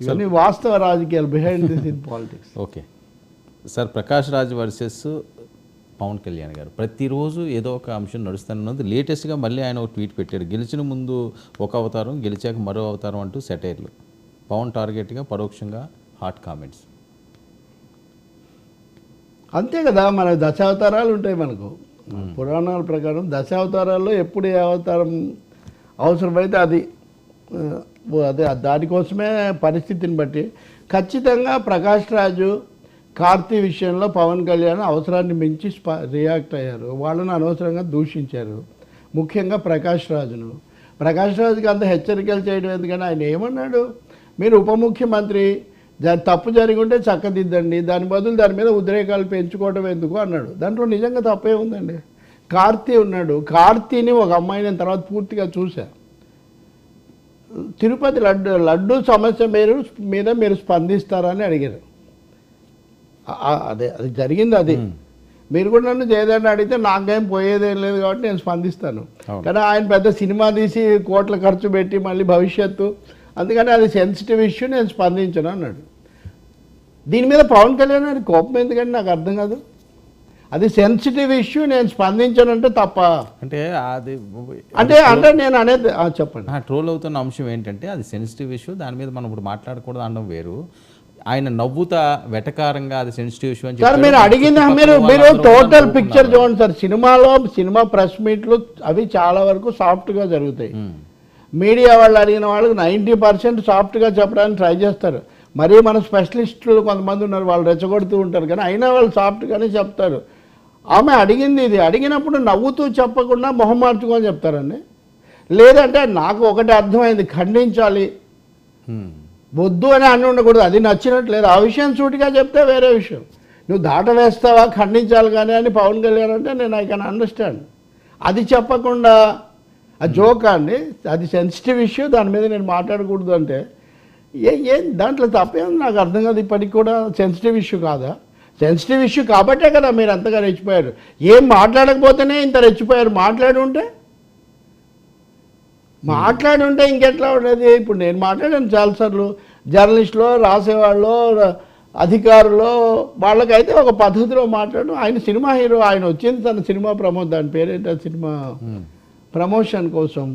ఇవన్నీ వాస్తవ రాజకీయాలు behind this in politics okay sir Prakash Raj versus Pavan Kalyan గారు. ప్రతిరోజు ఏదో ఒక అంశం నడుస్తున్నది. లేటెస్ట్గా మళ్ళీ ఆయన ఒక ట్వీట్ పెట్టాడు. గెలిచిన ముందు ఒక అవతారం గెలిచాక మరో అవతారం అంటూ సెటైర్లు పవన్ టార్గెట్గా పరోక్షంగా హాట్ కామెంట్స్ అంతే కదా మన దశావతారాలు ఉంటాయి మనకు. పురాణాల ప్రకారం దశావతారాల్లో ఎప్పుడు ఏ అవతారం అవసరమైతే అది. అదే దానికోసమే పరిస్థితిని బట్టి ఖచ్చితంగా ప్రకాష్ రాజు కార్తీ విషయంలో పవన్ కళ్యాణ్ అవసరాన్ని మించి స్ప రియాక్ట్ అయ్యారు. వాళ్ళని అనవసరంగా దూషించారు. ముఖ్యంగా ప్రకాష్ రాజును. ప్రకాష్ రాజుకి అంత హెచ్చరికలు చేయడం ఎందుకని ఆయన ఏమన్నాడు? మీరు ఉప ముఖ్యమంత్రి జ- తప్పు జరిగి ఉంటే చక్కదిద్దండి. దాని బదులు దాని మీద ఉద్రేకాలు పెంచుకోవడం ఎందుకు అన్నాడు. దాంట్లో నిజంగా తప్పే ఉందండి. కార్తీ ఉన్నాడు. కార్తీని ఒక అమ్మాయి నేను తర్వాత పూర్తిగా చూశాను తిరుపతి లడ్డు లడ్డు సమస్య మీరు మీద మీరు స్పందిస్తారని అడిగారు. అదే అది జరిగింది అది. మీరు కూడా నన్ను చేయదని అడిగితే నాకేం పోయేదేం లేదు కాబట్టి నేను స్పందిస్తాను. కానీ ఆయన పెద్ద సినిమా తీసి కోట్ల ఖర్చు పెట్టి మళ్ళీ భవిష్యత్తు అందుకని అది సెన్సిటివ్ ఇష్యూ నేను స్పందించను అన్నాడు. దీని మీద పవన్ కళ్యాణ్ గారి కోపం ఎందుకంటే నాకు అర్థం కాదు. అది సెన్సిటివ్ ఇష్యూ నేను స్పందించనంటే తప్ప. అంటే అది అంటే అంటే నేను అనేది చెప్పండి. ట్రోల్ అవుతున్న అంశం ఏంటంటే అది సెన్సిటివ్ ఇష్యూ దాని మీద మనం ఇప్పుడు మాట్లాడకూడదు అనడం వేరు. ఆయన నవ్వుతా వెటకారంగా అది సెన్సిటివ్ ఇష్యూ అని సార్. మీరు అడిగిన మీరు మీరు టోటల్. పిక్చర్ చూడండి సార్. సినిమాలో సినిమా ప్రెస్ మీట్లు అవి చాలా వరకు సాఫ్ట్గా జరుగుతాయి. మీడియా వాళ్ళు అడిగిన వాళ్ళకి నైంటీ పర్సెంట్ సాఫ్ట్గా చెప్పడానికి ట్రై చేస్తారు. మరీ మన స్పెషలిస్టులు కొంతమంది ఉన్నారు వాళ్ళు రెచ్చగొడుతూ ఉంటారు. కానీ అయినా వాళ్ళు సాఫ్ట్గానే చెప్తారు. ఆమె అడిగింది ఇది. అడిగినప్పుడు నవ్వుతూ చెప్పకుండా మొహం మార్చుకొని చెప్తారండి. లేదంటే నాకు ఒకటి అర్థమైంది ఖండించాలి. వద్దు అని అని ఉండకూడదు. అది నచ్చినట్టు లేదు. ఆ విషయం సూటిగా చెప్తే వేరే విషయం. నువ్వు దాట వేస్తావా ఖండించాలి కానీ అని పవన్ కళ్యాణ్ అంటే నేను ఐ కెన్ అండర్స్టాండ్. అది చెప్పకుండా ఆ జోక్ అండి అది సెన్సిటివ్ ఇష్యూ దాని మీద నేను మాట్లాడకూడదు అంటే ఏ ఏం దాంట్లో తప్పేం నాకు అర్థం కాదు. ఇప్పటికి కూడా సెన్సిటివ్ ఇష్యూ కాదా? సెన్సిటివ్ ఇష్యూ కాబట్టే కదా మీరు అంతగా రెచ్చిపోయారు. ఏం మాట్లాడకపోతేనే ఇంత రెచ్చిపోయారు. మాట్లాడి ఉంటే మాట్లాడి ఉంటే ఇంకెట్లా ఉండేది? ఇప్పుడు నేను మాట్లాడాను చాలాసార్లు. జర్నలిస్టులో రాసేవాళ్ళు అధికారులు వాళ్ళకైతే ఒక పద్ధతిలో మాట్లాడు ఆయన సినిమా హీరో ఆయన వచ్చింది తన సినిమా ప్రమో దాని పేరేంటి? సినిమా ప్రమోషన్ కోసం.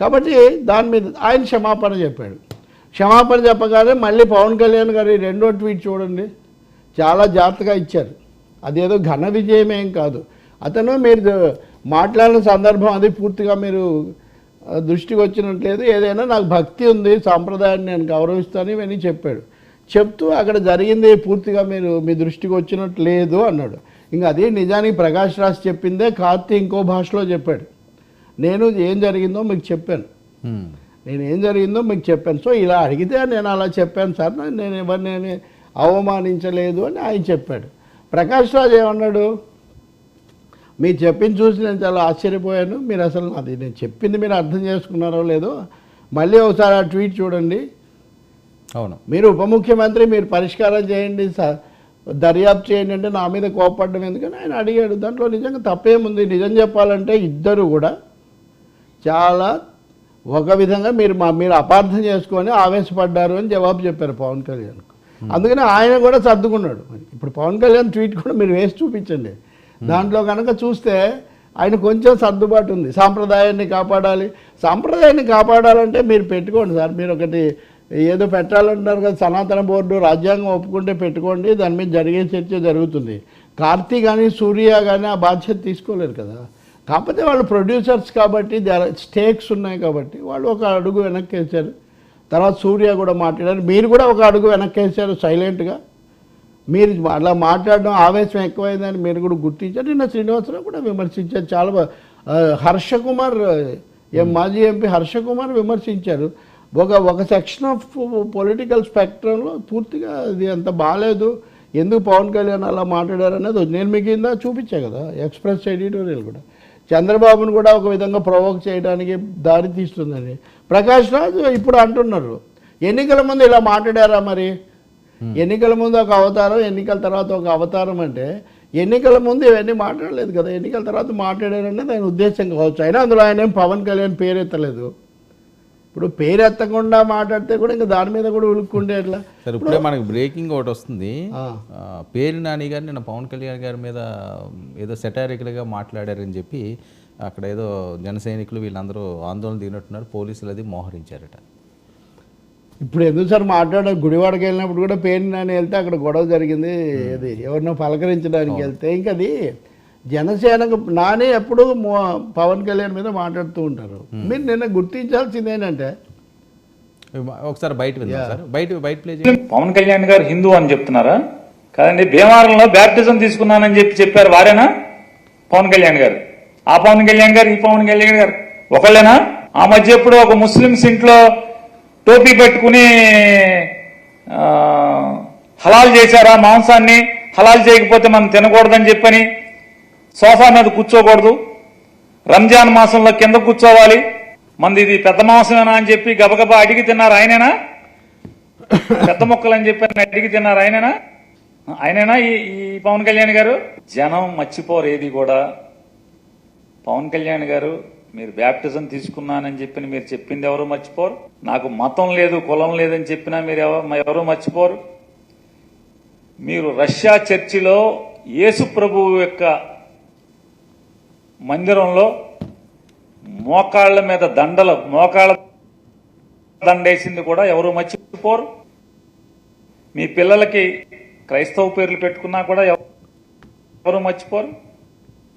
కాబట్టి దాని మీద ఆయన క్షమాపణ చెప్పాడు. క్షమాపణ చెప్పగానే మళ్ళీ పవన్ కళ్యాణ్ గారి రెండో ట్వీట్ చూడండి. చాలా జాగ్రత్తగా ఇచ్చారు. అదేదో ఘన విజయమేం కాదు. అతను మీరు మాట్లాడిన సందర్భం అది పూర్తిగా మీరు దృష్టికి వచ్చినట్లేదు ఏదైనా నాకు భక్తి ఉంది సాంప్రదాయాన్ని నేను గౌరవిస్తాను ఇవన్నీ చెప్పాడు. చెప్తూ అక్కడ జరిగింది పూర్తిగా మీరు మీ దృష్టికి వచ్చినట్టు లేదు అన్నాడు. ఇంకా అది నిజానికి ప్రకాష్ రాజ్ చెప్పిందే కార్తీ ఇంకో భాషలో చెప్పాడు. నేను ఏం జరిగిందో మీకు చెప్పాను. నేను ఏం జరిగిందో మీకు చెప్పాను. సో ఇలా అడిగితే నేను అలా చెప్పాను సార్. నేను ఎవరిని అవమానించలేదు అని ఆయన చెప్పాడు. ప్రకాష్ రాజ్ ఏమన్నాడు? మీరు చెప్పింది చూసి నేను చాలా ఆశ్చర్యపోయాను. మీరు అసలు అది నేను చెప్పింది మీరు అర్థం చేసుకున్నారో లేదో మళ్ళీ ఒకసారి ఆ ట్వీట్ చూడండి. అవును. మీరు ఉప ముఖ్యమంత్రి మీరు పరిష్కారం చేయండి దర్యాప్తు చేయండి అంటే నా మీద కోపడడం ఎందుకని ఆయన అడిగాడు. దాంట్లో నిజంగా తప్పేముంది? నిజం చెప్పాలంటే ఇద్దరు కూడా చాలా ఒక విధంగా మీరు మా మీరు అపార్థం చేసుకొని ఆవేశపడ్డారు అని జవాబు చెప్పారు పవన్ కళ్యాణ్ అందుకని ఆయన కూడా సర్దుకున్నాడు. ఇప్పుడు పవన్ కళ్యాణ్ ట్వీట్ కూడా మీరు వేసి చూపించండి. దాంట్లో కనుక చూస్తే ఆయన కొంచెం సర్దుబాటు ఉంది. సాంప్రదాయాన్ని కాపాడాలి. సాంప్రదాయాన్ని కాపాడాలంటే మీరు పెట్టుకోండి సార్. మీరు ఒకటి ఏదో పెట్టాలంటారు కదా సనాతన బోర్డు రాజ్యాంగం ఒప్పుకుంటే పెట్టుకోండి. దాని మీద జరిగే చర్చ జరుగుతుంది. కార్తీ కానీ సూర్య కానీ ఆ బాధ్యత తీసుకోలేరు కదా. కాకపోతే వాళ్ళు ప్రొడ్యూసర్స్ కాబట్టి స్టేక్స్ ఉన్నాయి కాబట్టి వాళ్ళు ఒక అడుగు వెనక్కి వేశారు తర్వాత సూర్య కూడా మాట్లాడారు. మీరు కూడా ఒక అడుగు వెనక్కి వేశారు సైలెంట్గా. మీరు అలా మాట్లాడడం ఆవేశం ఎక్కువైందని మీరు కూడా గుర్తించారు. నిన్న శ్రీనివాసరావు కూడా విమర్శించారు. చాలా హర్ష కుమార్ మాజీ ఎంపీ హర్ష కుమార్ విమర్శించారు. ఒక ఒక సెక్షన్ ఆఫ్ పొలిటికల్ స్పెక్ట్రంలో పూర్తిగా అది అంత బాగాలేదు. ఎందుకు పవన్ కళ్యాణ్ అలా మాట్లాడారు అనేది నేను మీకు కింద చూపించా కదా ఎక్స్ప్రెస్ ఎడిటోరియల్ కూడా. చంద్రబాబును కూడా ఒక విధంగా ప్రొవోక్ చేయడానికి దారి తీస్తుందని. ప్రకాష్ రాజ్ ఇప్పుడు అంటున్నారు. ఎన్నికల ముందు ఇలా మాట్లాడారా మరి? ఎన్నికల ముందు ఒక అవతారం ఎన్నికల తర్వాత ఒక అవతారం అంటే ఎన్నికల ముందు ఇవన్నీ మాట్లాడలేదు కదా. ఎన్నికల తర్వాత మాట్లాడారనేది ఆయన ఉద్దేశం కావచ్చు. అయినా అందులో ఆయన ఏం పవన్ కళ్యాణ్ పేరెత్తలేదు ఇప్పుడు పేరు ఎత్తకుండా మాట్లాడితే కూడా ఇంకా దాని మీద కూడా ఉలుక్కుండే ఎట్లా? సార్ ఇప్పుడే మనకి బ్రేకింగ్ ఒకటి వస్తుంది. పేరు నాని గారు నిన్న పవన్ కళ్యాణ్ గారి మీద ఏదో సెటారికల్గా మాట్లాడారని చెప్పి అక్కడ ఏదో జన సైనికులు వీళ్ళందరూ ఆందోళన దిగినట్టున్నారు. పోలీసులు అది మోహరించారట. ఇప్పుడు ఎందుకు సార్ మాట్లాడారు గుడివాడకి వెళ్ళినప్పుడు కూడా పేరు నాని వెళ్తే అక్కడ గొడవ జరిగింది. అది ఎవరినో పలకరించడానికి వెళ్తే. ఇంకా అది జనసేనకు నాని ఎప్పుడు పవన్ కళ్యాణ్ మీద మాట్లాడుతూ ఉంటారు. మీరు నిన్న గుర్తించాల్సింది ఏంటంటే? ఒకసారి బయట బయట బయట ప్లే పవన్ కళ్యాణ్ గారు హిందూ అని చెప్తున్నారా? కాదండి భీమవరంలో బ్యాప్టిజం తీసుకున్నానని చెప్పి చెప్పారు వారేనా? పవన్ కళ్యాణ్ గారు. ఆ పవన్ కళ్యాణ్ గారు ఈ పవన్ కళ్యాణ్ గారు ఒకళ్ళేనా? ఆ మధ్య ఎప్పుడు ఒక ముస్లిమ్స్ ఇంట్లో టోపీ పెట్టుకుని హలాల్ చేశారా మాంసాన్ని? హలాల్ చేయకపోతే మనం తినకూడదని చెప్పని సోఫా మీద కూర్చోకూడదు. రంజాన్ మాసంలో కింద కూర్చోవాలి. మంది ఇది పెద్ద మాంసమేనా అని చెప్పి గబగబా అడిగి తిన్నారు ఆయనేనా? పెద్ద మొక్కలు అని చెప్పి అడిగి తిన్నారు ఆయనేనా? ఆయనేనా ఈ ఈ పవన్ కళ్యాణ్ గారు? జనం మర్చిపోరు ఏది కూడా పవన్ కళ్యాణ్ గారు మీరు బ్యాప్టిజం తీసుకున్నానని చెప్పి మీరు చెప్పింది ఎవరు మర్చిపోరు? నాకు మతం లేదు కులం లేదని చెప్పినా మీరు ఎవ- ఎవరు మర్చిపోరు? మీరు రష్యా చర్చిలో యేసు ప్రభువు యొక్క మందిరంలో మోకాళ్ళ మీద దండలు మోకాళ్ళ దండేసింది కూడా ఎవరు మర్చిపోరు? మీ పిల్లలకి క్రైస్తవ పేర్లు పెట్టుకున్నా కూడా ఎవరు మర్చిపోరు?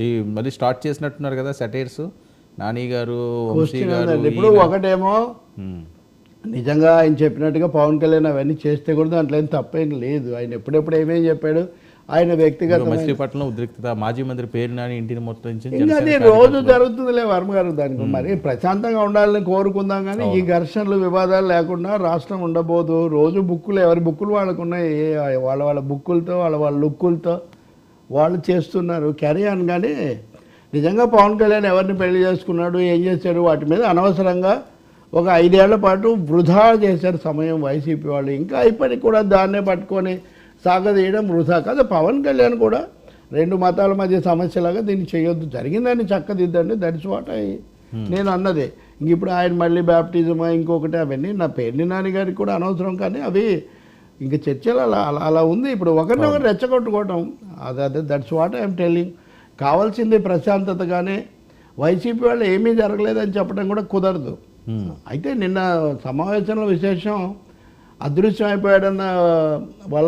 ఈ మళ్ళీ స్టార్ట్ చేసినట్టున్నారు కదా సెటైర్స్. నాని గారు వంశీ ఇప్పుడు ఒకటేమో. నిజంగా ఆయన చెప్పినట్టుగా పవన్ కళ్యాణ్ అవన్నీ చేస్తే కూడా దాంట్లో ఏం తప్పేం లేదు. ఆయన ఎప్పుడెప్పుడు ఏమేం చెప్పాడు? ఆయన వ్యక్తిగతమైన మచిలీపట్నంలో ఉద్రిక్తత మాజీ మంత్రి పేరు నాని ఇంటిని మొత్తం ఇంకా అది రోజు జరుగుతుందిలే వర్మ గారు దానికి. మరి ప్రశాంతంగా ఉండాలని కోరుకుందాం కానీ ఈ ఘర్షణలు వివాదాలు లేకుండా రాష్ట్రం ఉండబోదు. రోజు బుక్కులు ఎవరి బుక్కులు వాళ్ళకు ఉన్నాయి? ఏ- వాళ్ళ వాళ్ళ బుక్కులతో వాళ్ళ వాళ్ళ లుక్కులతో. వాళ్ళు చేస్తున్నారు. క్యారీ కానీ నిజంగా పవన్ కళ్యాణ్ ఎవరిని పెళ్ళి చేసుకున్నాడు ఏం చేశాడు వాటి మీద అనవసరంగా ఒక ఐదేళ్ళ పాటు వృధా చేశారు సమయం వైసీపీ వాళ్ళు. ఇంకా ఇప్పటికి కూడా దాన్నే పట్టుకొని సాగదీయడం వృధా కాదు. పవన్ కళ్యాణ్ కూడా రెండు మతాల మధ్య సమస్యలాగా దీన్ని చేయొద్దు. జరిగిందని చక్కదిద్దండి. దట్స్ వాట్ ఐ నేను అన్నదే. ఇంక ఇప్పుడు ఆయన మళ్ళీ బ్యాప్టిజమా ఇంకొకటి అవన్నీ నా పెళ్ళి నాని గారికి కూడా అనవసరం కానీ అవి ఇంక చర్చలు అలా అలా అలా ఉంది. ఇప్పుడు ఒకరినొకరు రెచ్చగొట్టుకోవటం. అదే అదే దట్స్ వాట్ ఐఎమ్ టెల్లింగ్ కావాల్సింది ప్రశాంతతగానే వైసీపీ వాళ్ళు ఏమీ జరగలేదని చెప్పడం కూడా కుదరదు. అయితే నిన్న సమావేశంలో విశేషం అదృశ్యం అయిపోయాడన్న వాళ్ళ